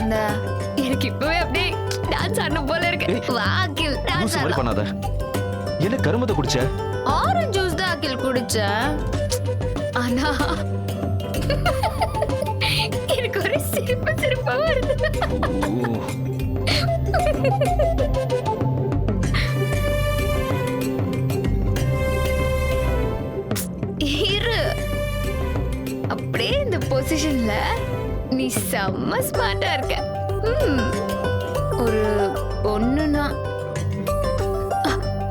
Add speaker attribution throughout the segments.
Speaker 1: வந்த. எனக்கு இப்பவே அப்படியே டான்ஸ் ஆடணும் போல இருக்கு. வா அகில் டான்ஸ்
Speaker 2: லூசு மாதிரி
Speaker 1: ஆடலாம்.
Speaker 2: பண்ணாத. என்ன கருமத்தை குடிச்ச?
Speaker 1: ஆரஞ்சு ஜூஸ் தான் அகில் குடிச்சேன் ஆனா எனக்கு ஒரு சிரிப்பு சிரிப்பா வருது. இரு. அப்படியே இந்த பொசிஷன்ல நீ செம்ம ஸ்மார்ட்டா இருக்க. ம், ஒரு பொண்ணுனா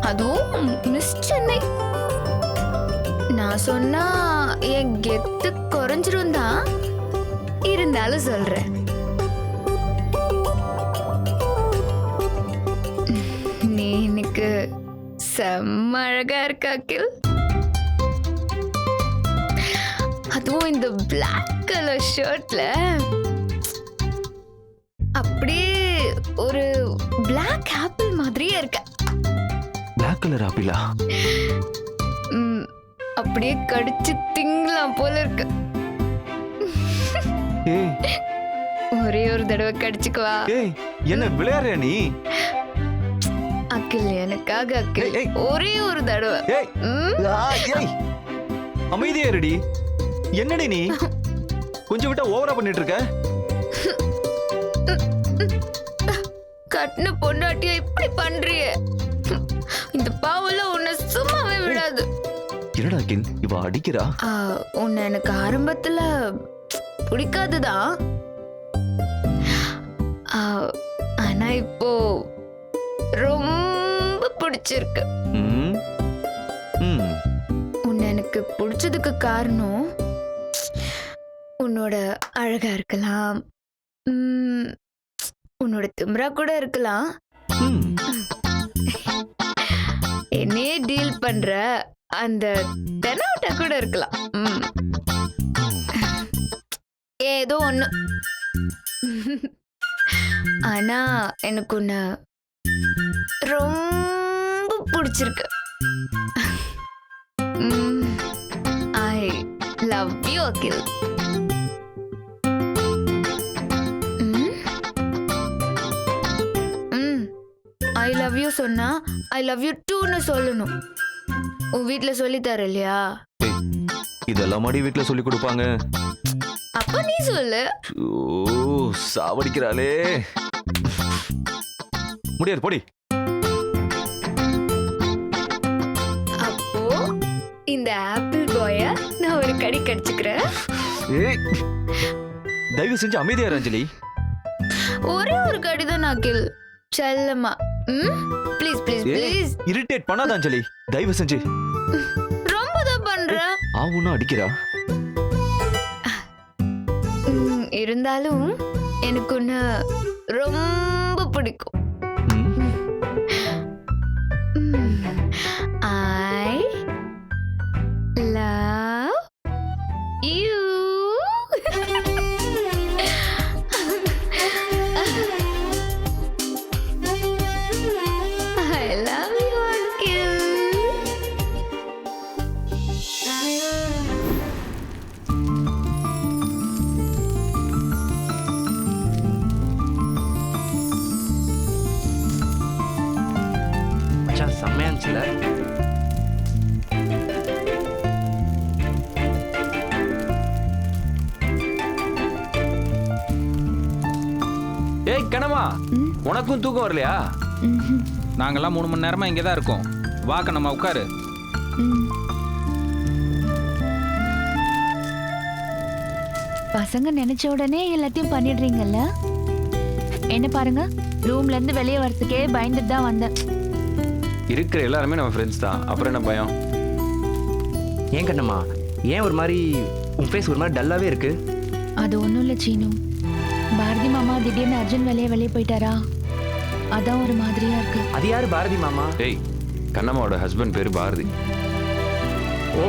Speaker 1: அதுவும் மிஸ் சென்னை. நான் சொன்னா என் கெத்து குறைஞ்சிரும் தான். இருந்தாலும் சொல்றேன். நீ எனக்கு செம்ம அழகா இருக்க அகில். அதுவும் இந்த பிளாக் கலர் ஷர்ட்ல அப்படியே ஒரு Black ஆப்பிள் மாதிரியே இருக்க.
Speaker 2: Black கலர் ஆப்பிளா
Speaker 1: அப்படியே கடிச்சு திங்கலாம் போல இருக்கு. ஒரே ஒரு தடவை கடிச்சுக்குவா.
Speaker 2: என்ன விளையாடுற நீ?
Speaker 1: அக்கில் எனக்காக அக்கில். ஒரே ஒரு தடவை.
Speaker 2: அமைதியா இருடி. என்னடி நீ? கொஞ்சம் விட்டா ஓவரா பண்ணிட்டு இருக்க
Speaker 1: கட்டின பொண்டாட்டிய இப்படி பண்றியே? இந்த பாவல உன்னை சும்மாவே விடாது.
Speaker 2: என்னடா கின் இவ அடிக்கிறா?
Speaker 1: உன்னை எனக்கு ஆரம்பத்துல பிடிக்காதுதான் ஆ, ஆனா இப்போ ரொம்ப பிடிச்சிருக்கு. உன்னை எனக்கு பிடிச்சதுக்கு காரணம் உன்னோட அழகா இருக்கலாம். உன்னோட திமிரா கூட இருக்கலாம். என்னையே டீல் பண்ற அந்த தெனாவட்டா கூட இருக்கலாம். ஏதோ ஒண்ணு. ஆனா எனக்கு உன்னை ரொம்ப பிடிச்சிருக்கு. I love you Akhil. Love you சொன்னா ஐ லவ் யூ டூன்னு சொல்லணும். உன் வீட்ல சொல்லி தர இல்லையா?
Speaker 2: ஏய் இதெல்லாம் மாடி வீட்ல சொல்லி கொடுப்பாங்க.
Speaker 1: அப்ப நீ சொல்லு.
Speaker 2: ஓ சாவடிக்கிறாளே. முடியாது போடி.
Speaker 1: அப்போ இந்த ஆப்பிள் பாய நான் ஒரு கடி கடிச்சுக்கிறேன்.
Speaker 2: ஏய் தயவு செஞ்சு அமைதியா இரு, அஞ்சலி.
Speaker 1: ஒரே ஒரு கடி தான் அகில். செல்லம்மா ம் ப்ளீஸ் ப்ளீஸ் ப்ளீஸ்
Speaker 2: இரிட்டேட் பண்ணாத அஞ்சலி தயவு செஞ்சு.
Speaker 1: ரொம்ப தான் பண்ற.
Speaker 2: ஆவுன்னா அடிக்கிறா.
Speaker 1: இருந்தாலும் எனக்கு ரொம்ப பிடிக்கும்.
Speaker 3: இருந்துச்சுல
Speaker 4: ஏய் கனவா. உனக்கும் தூக்கம் வரலையா? நாங்கெல்லாம் மூணு மணி நேரமா இங்கே தான் இருக்கோம். வா கண்ணம்மா உட்காரு.
Speaker 5: பசங்க நினைச்ச உடனே எல்லாத்தையும் பண்ணிடுறீங்கல்ல? என்ன பாருங்க ரூம்ல இருந்து வெளியே வரதுக்கே பயந்துட்டு தான் வந்தேன்.
Speaker 4: இருக்கிற எல்லாருமே நம்ம ஃப்ரெண்ட்ஸ் தான். அப்புறம் என்ன பயம்?
Speaker 3: ஏன் கண்ணம்மா? ஏன் ஒரு மாதிரி உன் ஃபேஸ் ஒரு மாதிரி டல்லாவே இருக்கு?
Speaker 5: அது ஒன்றும் இல்லை சீனு. பாரதி மாமா திடீர்னு அர்ஜுன் வெளியே வெளியே போயிட்டாரா? அதான் ஒரு மாதிரியா இருக்கு.
Speaker 3: அது யாரு பாரதி மாமா?
Speaker 4: ஏய் கண்ணம்மாவோட ஹஸ்பண்ட் பேர் பாரதி.
Speaker 3: ஓ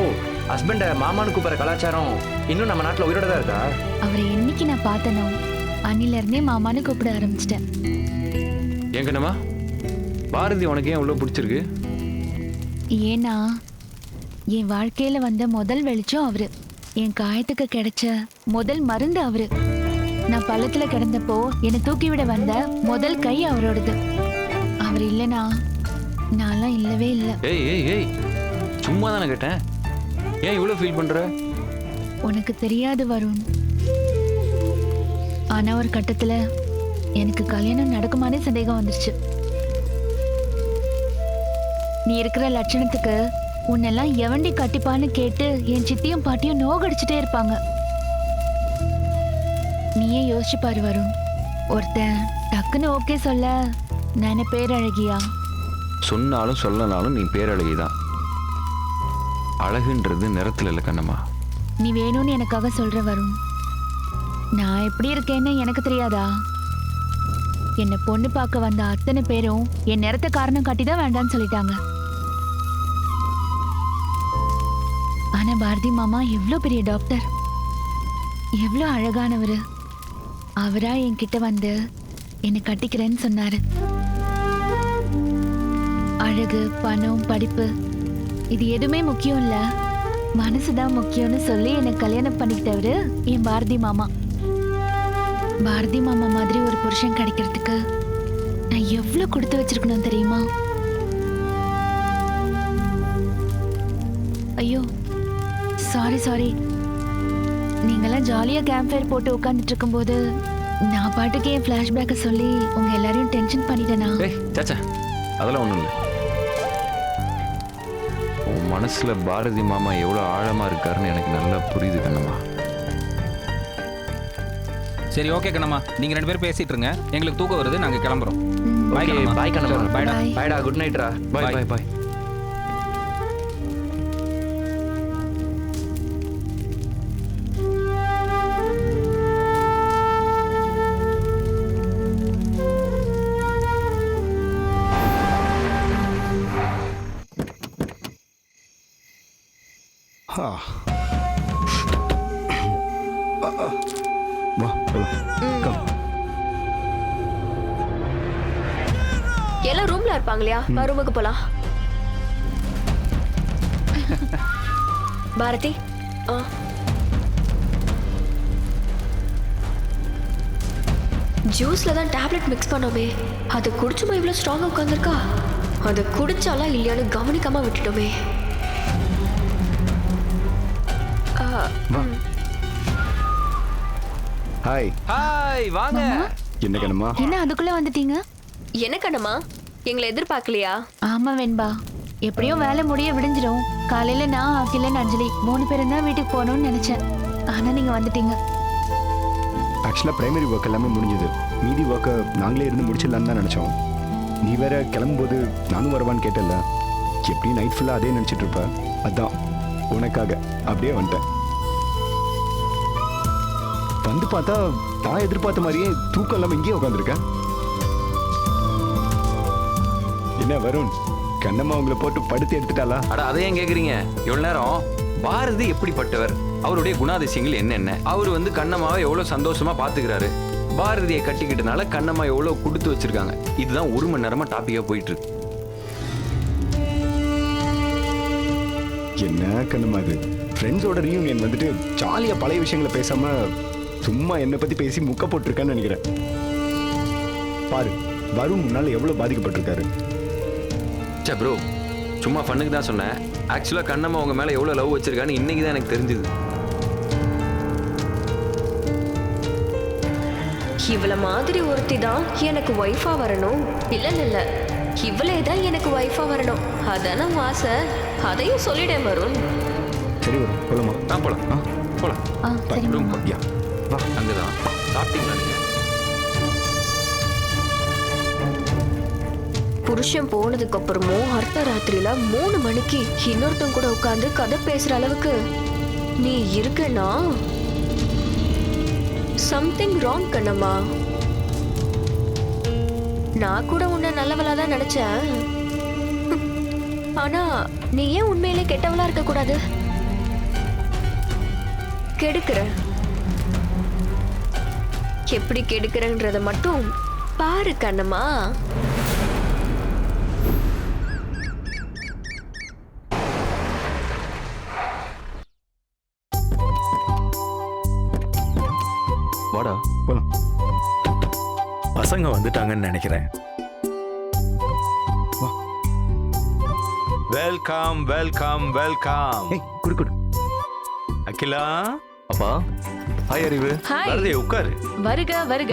Speaker 3: ஹஸ்பண்ட மாமான்னு கூப்பிடுற கலாச்சாரம் இன்னும் நம்ம நாட்டில் உயிரோட தான் இருக்கா?
Speaker 5: அவரை என்னைக்கு நான் பார்த்தனோ அன்னில இருந்தே மாமான்னு கூப்பிட ஆரம்பிச்சிட்டேன்.
Speaker 4: ஏன் கண்ணம்மா? பாரதி உனக்கு ஏன் இவ்வளோ பிடிச்சிருக்கு?
Speaker 5: ஏன்னா என் வாழ்க்கையில வந்த முதல் வெளிச்சம் அவரு. என் காயத்துக்கு கிடைச்ச முதல் மருந்து அவரு. நான் பள்ளத்துல கிடந்தப்போ என்னை தூக்கி விட வந்த முதல் கை அவரோடது. அவர் இல்லைனா நான்லாம் இல்லவே இல்லை.
Speaker 3: ஏய் ஏய் ஏய் சும்மா தானே கேட்டேன். ஏன் இவ்வளோ ஃபீல் பண்ற?
Speaker 5: உனக்கு தெரியாது வருண். ஆனா ஒரு கட்டத்துல எனக்கு கல்யாணம் நடக்குமானே சந்தேகம் வந்துருச்சு. நீ இருக்கிற லட்சணத்துக்கு உன்னெல்லாம் எவண்டி கட்டிப்பான்னு கேட்டு என் சித்தியும் பாட்டியும் நோகடிச்சுட்டே இருப்பாங்க. நீயே யோசிச்சு பாரு வருண். ஒருத்தன் டக்குன்னு ஓகே சொல்ல நானே பேரழகியா?
Speaker 3: சொன்னாலும் சொல்லனாலும் நீ பேரழகி தான் அழகுன்றது நிறத்துல இல்லை கண்ணம்மா.
Speaker 5: நீ வேணும்னு எனக்காக சொல்ற வருண். நான் எப்படி இருக்கேன்னு எனக்கு தெரியாதா? என்னை பொண்ணு பார்க்க வந்த அத்தனை பேரும் என் நிறத்தை காரணம் காட்டி தான் வேண்டாம்னு சொல்லிட்டாங்க. ஆனா பாரதி மாமா எவ்வளோ பெரிய டாக்டர். எவ்வளோ அழகானவர். அவரா என்கிட்ட வந்து என்னை கட்டிக்கிறேன்னு சொன்னாரு. அழகு பணம் படிப்பு இது எதுவுமே முக்கியம் இல்லை. மனசுதான் முக்கியம்னு சொல்லி என்னை கல்யாணம் பண்ணிக்கிட்டவரு என் பாரதி மாமா. பாரதி மாமா மாதிரி ஒரு புருஷன் கிடைக்கிறதுக்கு நான் எவ்வளவு கொடுத்து வச்சிருக்கணும் தெரியுமா? ஐயோ சாரி சாரி நீங்கெல்லாம் ஜாலியாக கேம்ப் ஃபயர் போட்டு உட்காந்துட்டு இருக்கும்போது நான் பாட்டுக்கு என் ஃப்ளாஷ்பேக்கை சொல்லி உங்கள் எல்லாரையும் டென்ஷன் பண்ணிட்டேனா?
Speaker 3: ஏய் சாச்சா அதெல்லாம் ஒன்றும் இல்லை. உன் மனசில் பாரதி மாமா எவ்வளோ ஆழமாக இருக்காருன்னு எனக்கு நல்லா புரியுது கண்ணம்மா.
Speaker 4: சரி ஓகே கண்ணம்மா நீங்க ரெண்டு பேரும் பேசிட்டு இருங்க எங்களுக்கு தூக்கம் வருது நாங்க கிளம்புறோம். Bye, Kannamma.
Speaker 3: Bye Kannamma.
Speaker 5: Bye.
Speaker 3: பாய்டா குட் நைட்ரா பாய். பாய் பாய்
Speaker 6: வா.
Speaker 7: எல்லாம் ரூம்ல இருப்பாங்க இல்லையா வா ரூமுக்கு போலாம். பாரதி ஆ. ஜூஸ்ல தான் டேப்லெட் மிக்ஸ் பண்ணோமே. அது குடிச்சுமா இவ்வளோ ஸ்ட்ராங்கா உட்காந்துருக்கா அதை குடிச்சாலா இல்லையான்னு கவனிக்காம விட்டுட்டோமே.
Speaker 6: ஹாய்
Speaker 3: ஹாய் வாங்க.
Speaker 6: என்ன கண்ணம்மா?
Speaker 5: என்ன அதுக்குள்ள வந்துட்டீங்க?
Speaker 7: என்ன கண்ணம்மா? எங்களை எதிர்பார்க்கலையா?
Speaker 5: ஆமா வெண்பா. எப்படியும் வேலை முடிய விடிஞ்சிடும் காலையில நான் அகிலன் அஞ்சலி மூணு பேரும் தான் வீட்டுக்கு போகணும்னு நினைச்சேன். ஆனா நீங்க வந்துட்டீங்க.
Speaker 6: ஆக்சுவலாக பிரைமரி ஒர்க் எல்லாமே முடிஞ்சது. மீதி ஒர்க்கை நாங்களே இருந்து முடிச்சிடலான்னு தான் நினச்சோம். நீ வேற கிளம்பும்போது நானும் வரவான்னு கேட்டல எப்படியும் நைட் ஃபுல்லாக அதே நினச்சிட்டு இருப்ப. அதான். உனக்காக. அப்படியே வந்துட்டேன். வந்து பார்த்தா நான் எதிர்பார்த்த மாதிரியே தூக்கம் இல்லாமல் இங்கேயே உட்காந்துருக்கேன் என்ன வருண் கண்ணம்மா உங்களை போட்டு படுத்து எடுத்துட்டாளா?
Speaker 3: அட அதை ஏன் கேக்குறீங்க? இவ்வளவு நேரம்? பாரதி எப்படிப்பட்டவர்? அவருடைய குணாதிசயங்கள் என்னென்ன? அவர் வந்து கண்ணம்மாவை எவ்வளவு சந்தோஷமா பாத்துக்கிறாரு? பாரதியை கட்டிக்கிட்டனால கண்ணம்மா எவ்வளவு கொடுத்து வச்சிருக்காங்க? இதுதான் ஒரு மணி நேரமா டாபிக்கா போயிட்டு இருக்கு.
Speaker 6: என்ன கண்ணுமா இது? ஃப்ரெண்ட்ஸோட ரீயூனியன் வந்துட்டு ஜாலியாக பழைய விஷயங்களை பேசாம சும்மா என்னை பத்தி பேசி முக்க போட்டிருக்கான்னு நினைக்கிறேன். பாரு வருண் முன்னால எவ்வளவு பாதிக்கப்பட்டிருக்காரு.
Speaker 3: சே ப்ரோ சும்மா ஃபண்ணுக்கு தான் சொன்னேன். ஆக்சுவலா கண்ணம்மா உங்க மேல எவ்வளவு லவ் வச்சிருக்கான்னு இன்னைக்கு தான் எனக்கு தெரிஞ்சது.
Speaker 7: இவள மாதிரி ஒருத்தி தான் எனக்கு ஒய்ஃபா வரணும். இல்ல இல்ல இவளே தான் எனக்கு ஒய்ஃபா வரணும். அதான ஆசை? அதையும் சொல்லிடேன் வருண்.
Speaker 6: சரி வரும் போலாமா?
Speaker 3: ஆ போலாம்.
Speaker 6: ஆ.
Speaker 3: போலாம்.
Speaker 5: ஆ சரி
Speaker 3: ரூம்
Speaker 6: யா. வா
Speaker 3: சாப்பிட்டீங்களா
Speaker 7: புருஷன் போனதுக்கு அப்புறமும் அர்த்த ராத்திரியில மூணு மணிக்கு இன்னொருத்தன் கூட உட்காந்து கதை பேசுற அளவுக்கு. நீ இருக்கனா? Something wrong Kannamma. நான் கூட உன்னை நல்லவளா தான் நினைச்சேன். ஆனா நீ ஏன் உண்மையிலே கெட்டவளா இருக்க கூடாது கெடுக்கிற எப்படி கெடுக்கிறன்றத மட்டும் பாரு கண்ணம்மா.
Speaker 2: வாடா.
Speaker 6: போலாம்.
Speaker 8: பசங்க வந்துட்டாங்கன்னு நினைக்கிறேன்.
Speaker 6: வா.
Speaker 8: வெல்கம் வெல்கம் வெல்கம்
Speaker 6: குடு.
Speaker 8: அகிலா.
Speaker 2: அப்பா. ஹாய் அறிவு
Speaker 9: ஹாய்
Speaker 8: வரதே உட்காரு.
Speaker 9: வருக வருக.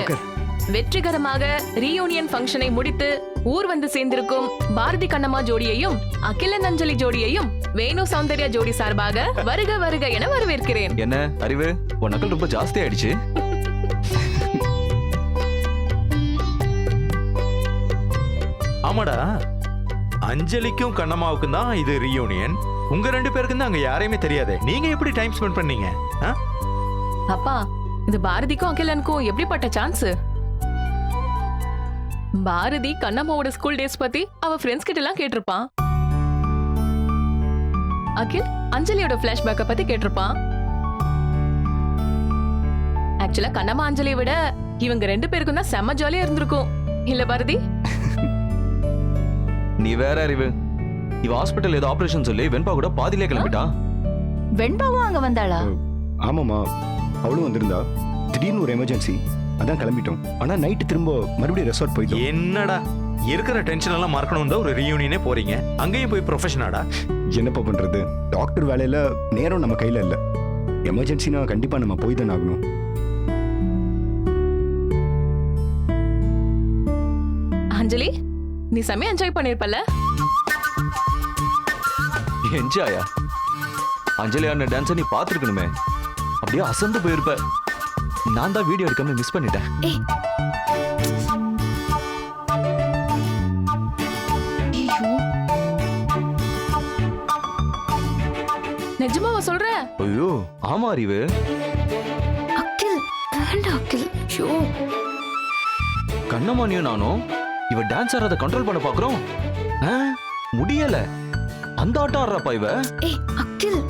Speaker 9: வெற்றிகரமாக ரீயூனியன் ஃபங்க்ஷனை முடித்து ஊர் வந்து சேர்ந்திருக்கும் பாரதி கண்ணம்மா ஜோடியையும் அகிலன் அஞ்சலி ஜோடியையும் வேணு சௌந்தர்யா ஜோடி சார்பாக வருக வருக என வரவேற்கிறேன்.
Speaker 2: என்ன அறிவு உன் நக்கல் ரொம்ப ஜாஸ்தி ஆயிடுச்சு.
Speaker 8: ஆமாடா. அஞ்சலிக்கும் கண்ணம்மாவுக்கும் தான் இது ரீயூனியன் உங்க ரெண்டு பேருக்கும் தான் அங்க யாரையுமே தெரியாதே. நீங்க எப்படி டைம் ஸ்பெண்ட் பண்ணீங்க?
Speaker 9: அப்பா இது பாரதிக்கும் அகிலனுக்கும் எப்படிப்பட்ட சான்ஸ் பாரதி கண்ணம்மாவோட ஸ்கூல் டேஸ் பத்தி அவ ஃப்ரெண்ட்ஸ் கிட்ட எல்லாம் கேட்டிருப்பான். அகில் அஞ்சலியோட பிளாஷ்பேக்க பத்தி கேட்டிருப்பான். ஆக்சுவலா கண்ணம்மா அஞ்சலியை விட இவங்க ரெண்டு பேருக்கும் தான் செம்ம ஜாலியா இருந்திருக்கும். இல்ல பாரதி?
Speaker 2: நீ வேற அறிவு. இவ ஹாஸ்பிட்டல் ஏதோ ஆபரேஷன் சொல்லி வெண்பா கூட பாதியிலே கிளம்பிட்டா.
Speaker 10: வெண்பாவும் அங்க வந்தாளா?
Speaker 6: ஆமாம்மா. அவளும் வந்திருந்தா. திடீர்னு ஒரு எமர்ஜென்சி அதான் கிளம்பிட்டோம். ஆனா நைட்டு திரும்ப மறுபடியும் ரெசார்ட் போயிட்டோம்.
Speaker 8: என்னடா? இருக்கிற டென்ஷன் எல்லாம் மறக்கணும் தான் ஒரு ரீயூனியனே போறீங்க. அங்கேயும் போய் ப்ரொஃபஷனாடா
Speaker 6: என்னப்பா பண்றது? டாக்டர் வேலையில நேரம் நம்ம கையில இல்ல. எமர்ஜென்சினா கண்டிப்பா நம்ம போய் தானே ஆகணும்.
Speaker 9: அஞ்சலி நீ செம்ம என்ஜாய் பண்ணிருப்பல
Speaker 2: என்ஜாயா அஞ்சலி ஆடின டான்ஸை நீ பார்த்துருக்கணுமே. அப்படியே அசந்து போயிருப்ப. நான் தான் வீடியோ எடுக்காம மிஸ் பண்ணிட்டேன்.
Speaker 1: ஏய்.
Speaker 9: நிஜமாவா சொல்ற?
Speaker 2: ஐயோ ஆமா அறிவு.
Speaker 1: அக்கில் வேண்டாம் அக்கில். ஷோ
Speaker 2: கண்ணமானியும் நானும் இவ டான்ஸ் ஆடுறத கண்ட்ரோல் பண்ண பாக்குறோம். ஆ, முடியல. அந்த ஆட்டம் ஆடுறப்பா இவ.
Speaker 1: ஏய் அக்கில்.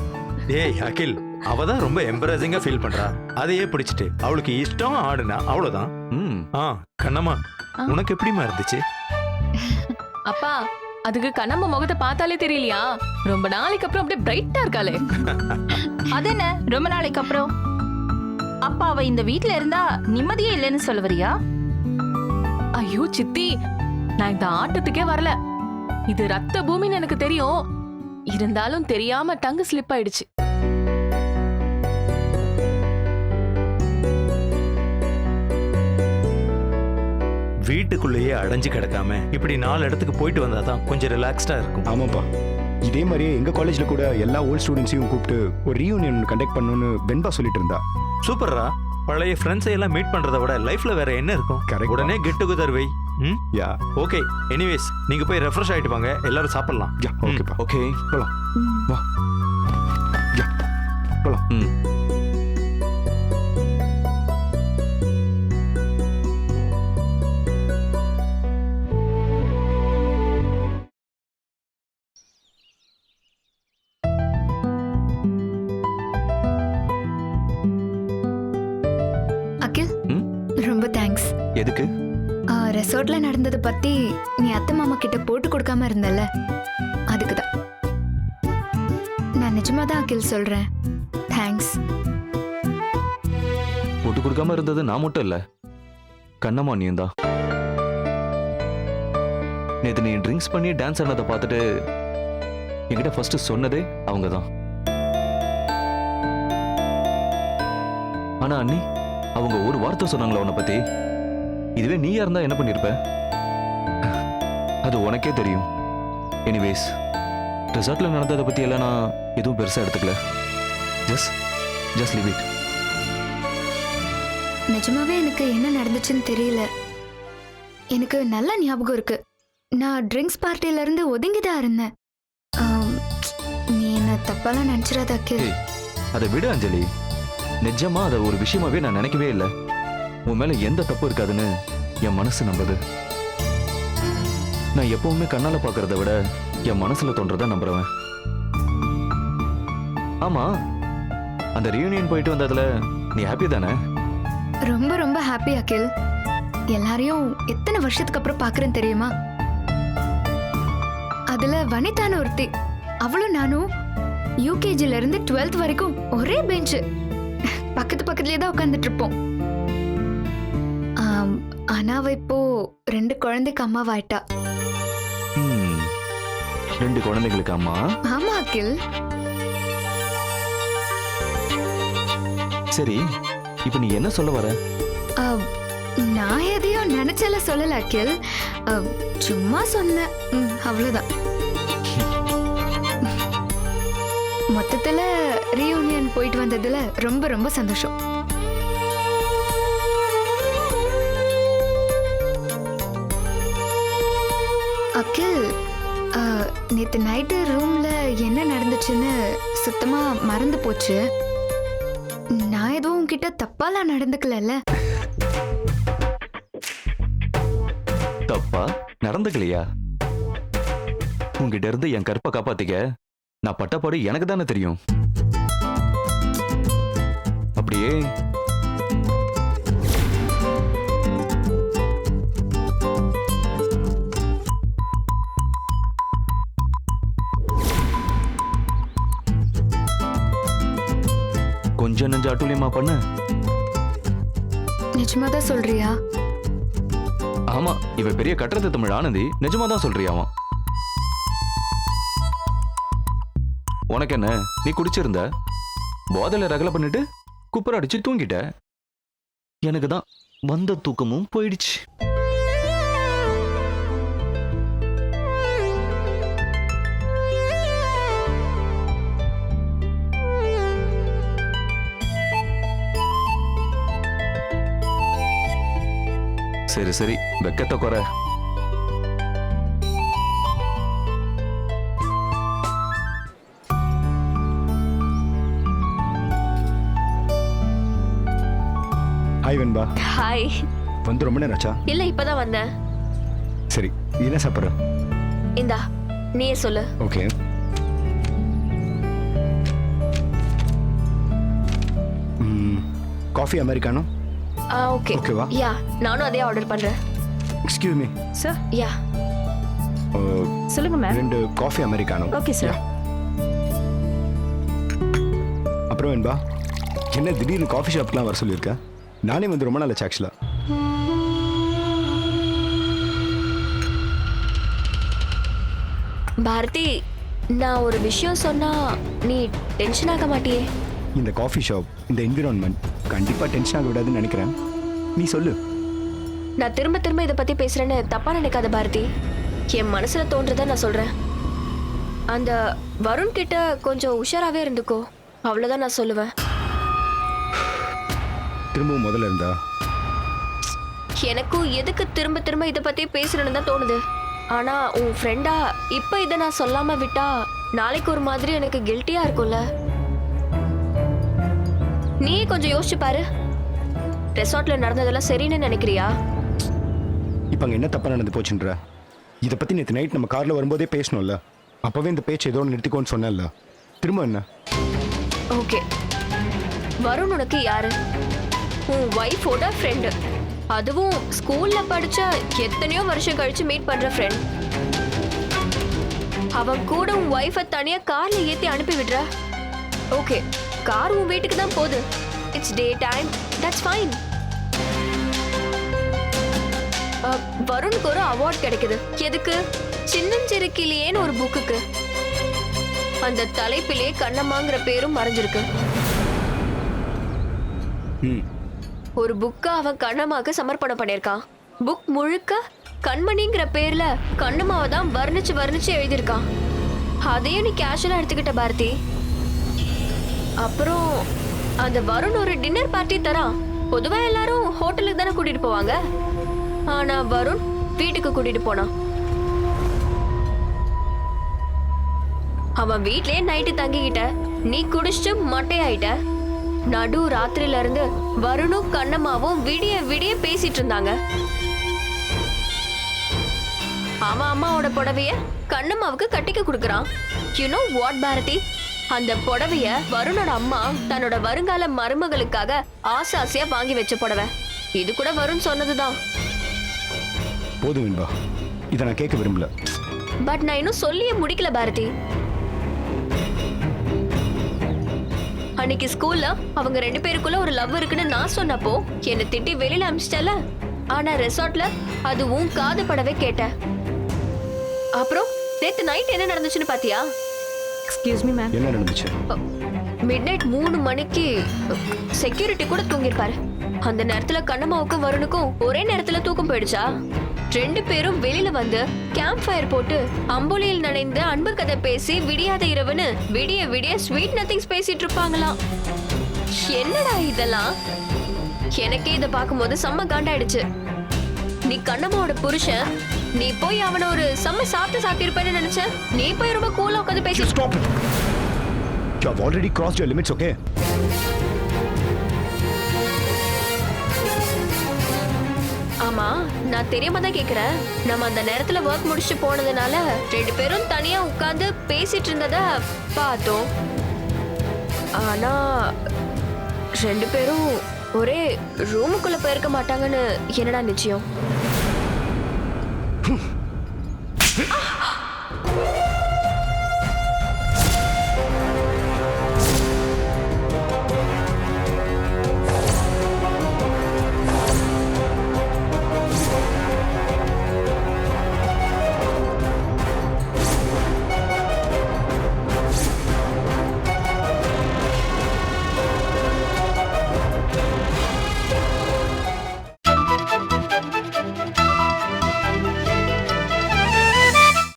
Speaker 8: ஏய் அகில் அவ தான் ரொம்ப எம்பரசிங்கா ஃபீல் பண்றா. அதையே பிடிச்சிட்டு அவளுக்கு இஷ்டம் ஆடுனா அவ்வளவுதான்.
Speaker 2: ம்.
Speaker 8: ஆ கண்ணம்மா. உனக்கு எப்படிமா இருந்துச்சு?
Speaker 9: அப்பா அதுக்கு கண்ணம்மா முகத்தை பார்த்தாலே தெரியலையா? ரொம்ப நாளைக்கு அப்புறம் அப்படியே பிரைட்டா இருக்காளே.
Speaker 10: அது என்ன ரொம்ப நாளைக்கு அப்புறம்? அப்பா அவ இந்த வீட்ல இருந்தா நிம்மதியே இல்லைன்னு சொல்ல வரியா?
Speaker 9: ஐயோ சித்தி நான் இந்த ஆட்டத்துக்கே வரல. இது ரத்த பூமின்னு எனக்கு தெரியும். இருந்தாலும் தெரியாம டங்கு ஸ்லிப் ஆயிடுச்சு.
Speaker 8: வீட்டுக்குள்ளேயே அடைஞ்சு கிடக்காம இப்படி நாலு இடத்துக்கு போயிட்டு வந்தா தான் கொஞ்சம் ரிலாக்ஸ்டா இருக்கும்.
Speaker 6: ஆமாப்பா. இதே மாதிரியே எங்க காலேஜ்ல கூட எல்லா ஓல்ட் ஸ்டூடெண்ட்ஸையும் கூப்பிட்டு ஒரு ரீயூனியன் கண்டக்ட் பண்ணணும்னு வெண்பா சொல்லிட்டு இருந்தா.
Speaker 8: சூப்பர்ரா பழைய ஃப்ரெண்ட்ஸை எல்லாம் மீட் பண்றதை விட லைஃப்ல வேற என்ன இருக்கும். உடனே கெட் டுகெதர் வை. ம்?
Speaker 6: யா.
Speaker 8: ஓகே எனிவேஸ் நீங்க போய் ரெஃப்ரெஷ் ஆயிட்டு வாங்க. எல்லாரும் சாப்பிடலாம்.
Speaker 6: யா ஓகேப்பா
Speaker 2: ஓகே
Speaker 6: போலாம். வா.
Speaker 2: எதுக்கு?
Speaker 1: ரெசார்ட்ல நடந்ததை பத்தி நீ அத்தை மாமா கிட்ட போட்டு கொடுக்காம இருந்தல்ல? அதுக்கு தான் நான் நிஜமா தான் அகில் சொல்றேன். தேங்க்ஸ்
Speaker 2: போட்டு கொடுக்காம இருந்தது நான் மட்டும் இல்ல. கண்ணமானியும் தான் நேத்து நீ ட்ரிங்க்ஸ் பண்ணி டான்ஸ் ஆனதை பார்த்துட்டு என்கிட்ட ஃபர்ஸ்ட் சொன்னதே அவங்க தான் ஆனா அண்ணி அவங்க ஒரு வார்த்தை சொன்னாங்களா உன்னை பத்தி? இதுவே நீயா இருந்தா என்ன பண்ணிருப்ப? அது உனக்கே தெரியும். எனிவேஸ் ரிசார்ட்ல நடந்ததை பத்தி எல்லாம் நான் எதுவும் பெருசா எடுத்துக்கல. ஜஸ்ட் ஜஸ்ட் லிவ் இட்
Speaker 1: நிஜமாவே எனக்கு என்ன நடந்துச்சுன்னு தெரியல. எனக்கு நல்ல ஞாபகம் இருக்கு. நான் ட்ரிங்க்ஸ் பார்ட்டில இருந்து ஒதுங்கி தான் இருந்தேன் நீ என்ன தப்பாலாம் நினைச்சிடாத அக்கில்
Speaker 2: ஏய், அதை விடு அஞ்சலி. நிஜமா அதை ஒரு விஷயமாவே நான் நினைக்கவே இல்லை. உன் மேல எந்த தப்பு இருக்காதுன்னு என் மனசு நம்புது. நான் எப்பவுமே கண்ணால பாக்குறத விட என் மனசுல தோன்றத நம்புறவன். ஆமா அந்த ரியூனியன் போயிட்டு வந்ததுல நீ ஹாப்பி தானே?
Speaker 1: ரொம்ப ரொம்ப ஹாப்பி அகில். எல்லாரையும் எத்தனை வருஷத்துக்கு அப்புறம் பாக்குறேன்னு தெரியுமா? அதுல வனிதான ஒருத்தி அவளும் நானும் யூகேஜில இருந்து டுவெல்த் வரைக்கும் ஒரே பெஞ்ச் பக்கத்து பக்கத்துலயே தான் உட்காந்துட்டு இருப்போம். ஆனா அவ இப்போ ரெண்டு குழந்தைக்கு அம்மாவாயிட்டா.
Speaker 2: ம். ரெண்டு குழந்தைகளுக்கு அம்மா?
Speaker 1: ஆமா அகில்.
Speaker 2: சரி இப்ப நீ என்ன சொல்ல வர?
Speaker 1: ஆம், நான் எதையும் நினைச்சால சொல்லல அகில். ஆம், சும்மா சொன்னேன் ம், அவ்வளவுதான். மொத்தத்துல ரீயூனியன் போயிட்டு வந்ததுல ரொம்ப ரொம்ப சந்தோஷம். அகில் நேற்று நைட்டு ரூமில் என்ன நடந்துச்சுன்னு சுத்தமாக மறந்து போச்சு. நான் எதுவும் உங்ககிட்ட தப்பாலாம் நடந்துக்கலல்ல?
Speaker 2: தப்பா? நடந்துக்கலையா? உங்ககிட்ட இருந்து என் கற்பை காப்பாத்திக்க நான் பட்டப்பாடு எனக்கு தானே தெரியும். அப்படியே கொஞ்சம் நெஞ்ச அட்டுலியமா பண்ண.
Speaker 1: நிஜமா தான் சொல்றியா?
Speaker 2: ஆமா இவ பெரிய கட்டடத்து தமிழ் ஆனந்தி நிஜமா தான் சொல்றியாமா உனக்கு என்ன நீ குடிச்சிருந்த? போதையில ரகலை பண்ணிட்டு குப்புற அடிச்சு தூங்கிட்ட? எனக்கு தான் வந்த தூக்கமும் போயிடுச்சு. சரி சரி. வெக்கத்தை குறை.
Speaker 6: ஹாய் வெண்பா
Speaker 7: ஹாய்
Speaker 6: வந்து ரொம்ப நேரம் ஆச்சா?
Speaker 7: இல்ல இப்பதான் வந்தேன்.
Speaker 6: சரி நீ என்ன சாப்பிட்ற?
Speaker 7: இந்தா நீயே சொல்லு.
Speaker 6: ஓகே. Coffee americano?
Speaker 7: ஓகே.
Speaker 6: ஓகேவா?
Speaker 7: யா நானும் அதே ஆர்டர் பண்றேன்.
Speaker 6: Excuse me
Speaker 11: sir
Speaker 7: yeah.
Speaker 11: சொல்லுங்க மேம்
Speaker 6: ரெண்டு காஃபி அமெரிக்கானோ
Speaker 11: ஓகே சார்
Speaker 6: அப்புறம் வெண்பா என்ன திடீர்னு காஃபி ஷாப்க்குலாம் வர சொல்லியிருக்க? நானே வந்து ரொம்ப நாள் ஆக்சுவலாக
Speaker 7: பாரதி நான் ஒரு விஷயம் சொன்னா நீ டென்ஷன் ஆக மாட்டியே.
Speaker 6: இந்த காஃபி ஷாப் இந்த என்விரான்மெண்ட் கண்டிப்பாக டென்ஷன் ஆக விடாதுன்னு நினைக்கிறேன். நீ சொல்லு.
Speaker 7: நான் திரும்ப திரும்ப இதை பத்தி பேசுறேன்னு தப்பா நினைக்காத பாரதி. என் மனசுல தோன்றதை நான் சொல்றேன். அந்த வருண் கிட்ட கொஞ்சம் உஷாராவே இருந்துக்கோ. அவ்வளவுதான் நான் சொல்லுவேன்.
Speaker 6: திரும்பவும் முதல்ல இருந்தா?
Speaker 7: எனக்கும் எதுக்கு திரும்ப திரும்ப இதை பத்தி பேசணும்னு தான் தோணுது. ஆனா உன் ஃப்ரெண்டா இப்ப இதை நான் சொல்லாம விட்டா நாளைக்கு ஒரு மாதிரி எனக்கு கில்ட்டியா இருக்கும்ல. நீயே கொஞ்சம் யோசிச்சு பாரு. ரெசார்ட்ல நடந்ததெல்லாம் சரின்னு நினைக்கிறியா?
Speaker 6: இப்போ அங்கே என்ன தப்பாக நடந்து போச்சுன்ற? இதை பற்றி நேற்று நைட் நம்ம காரில் வரும்போதே பேசணும்ல. அப்போவே இந்த பேச்சு ஏதோ ஒன்று நிறுத்திக்கோன்னு சொன்னேன்ல. திரும்ப என்ன?
Speaker 7: ஓகே வருண் உனக்கு யாரு? உன் ஒய்ஃபோட ஃப்ரெண்டு அதுவும் ஸ்கூல்ல படிச்ச எத்தனையோ வருஷம் கழிச்சு மீட் பண்ற ஃப்ரெண்ட் அவன் கூட உன் ஒய்ஃபை தனியா கார்ல ஏத்தி அனுப்பி விடுற ஓகே கார் உன் வீட்டுக்கு தான் போகுது. It's day time that's fine வருணுக்கு ஒரு அவார்ட் கிடைக்குது. எதுக்கு? சின்னஞ்சிறுக்கிலேன்னு ஒரு புக்குக்கு அந்த தலைப்பிலே கண்ணம்மாங்கிற பேரும் மறைஞ்சிருக்கு. ஒரு புக்கை அவன் கண்ணம்மாக்கு சமர்ப்பணம் பண்ணியிருக்கான். புக் முழுக்க கண்மணிங்கிற பேர்ல கண்ணம்மாவை தான் வர்ணிச்சு வர்ணிச்சு எழுதியிருக்கான். அதையும் நீ கேஷுவலா எடுத்துக்கிட்ட பாரதி. அப்புறம் அந்த வருண் ஒரு டின்னர் பார்ட்டி தரான் பொதுவா எல்லாரும் ஹோட்டலுக்கு தானே கூட்டிட்டு போவாங்க? ஆனா வருண் வீட்டுக்கு கூட்டிட்டு போனான் அவன் வீட்லயே நைட்டு தங்கிக்கிட்ட. நீ குடிச்சிட்டு மட்டையாயிட்ட. நடு ராத்திரில இருந்து வருணும் கண்ணம்மாவும் விடிய விடிய பேசிட்டு இருந்தாங்க. அவன் அம்மாவோட புடவைய கண்ணம்மாவுக்கு கட்டிக்க கொடுக்குறான். You know what Bharathi? அந்த புடவைய வருணோட அம்மா தன்னோட வருங்கால மருமகளுக்காக ஆசை ஆசையா வாங்கி வச்ச புடவை. இது கூட வருண் சொன்னதுதான்.
Speaker 6: போதும் வெண்பா இதை நான் கேட்க விரும்பல.
Speaker 7: பட் நான் இன்னும் சொல்லியே முடிக்கல பாரதி. அன்னைக்கு ஸ்கூல்ல அவங்க ரெண்டு பேருக்குள்ள ஒரு லவ் இருக்குன்னு நான் சொன்னப்போ என்னை திட்டி வெளியில அமிச்சிட்டல ஆனா ரெசார்ட்ல அது உன் காது படவே கேட்ட அப்புறம் நேத்து நைட் என்ன நடந்துச்சுன்னு பாத்தியா?
Speaker 9: எக்ஸ்கியூஸ் மீ மேம்
Speaker 6: என்ன நடந்துச்சு?
Speaker 7: மிட் நைட் மூணு மணிக்கு செக்யூரிட்டி கூட தூங்கிருப்பாரு அந்த நேரத்துல கண்ணம்மாவுக்கும் வருணுக்கும் ஒரே நேரத்துல தூக்கம் போயிடுச்சா? ரெண்டு பேரும் வெளியில வந்து கேம்ப் ஃபயர் போட்டு அம்புலியில் நனைந்து அன்பு கதை பேசி விடியாத இரவுன்னு விடிய விடிய ஸ்வீட் நத்திங்ஸ் பேசிட்டு இருப்பாங்களாம். என்னடா இதெல்லாம்? எனக்கே இதை பார்க்கும்போது செம்ம காண்டாயிடுச்சு. நீ கண்ணம்மாவோட புருஷன் நீ போய் அவனை ஒரு செம்ம சாப்பிட்டு சாத்திருப்பேன்னு நினைச்ச நீ போய் ரொம்ப கூலா உட்காந்து பேசி
Speaker 6: it. You have already crossed your limits, okay?
Speaker 7: ஆமா நான் தெரியாம தான் கேக்குறேன் நம்ம அந்த நேரத்துல ஒர்க் முடிச்சுட்டு போனதுனால ரெண்டு பேரும் தனியா உட்கார்ந்து பேசிட்டு இருந்தத பார்த்தோம் ஆனா ரெண்டு பேரும் ஒரே ரூமுக்குள்ள போயிருக்க மாட்டாங்கன்னு என்னடா நிச்சயம்?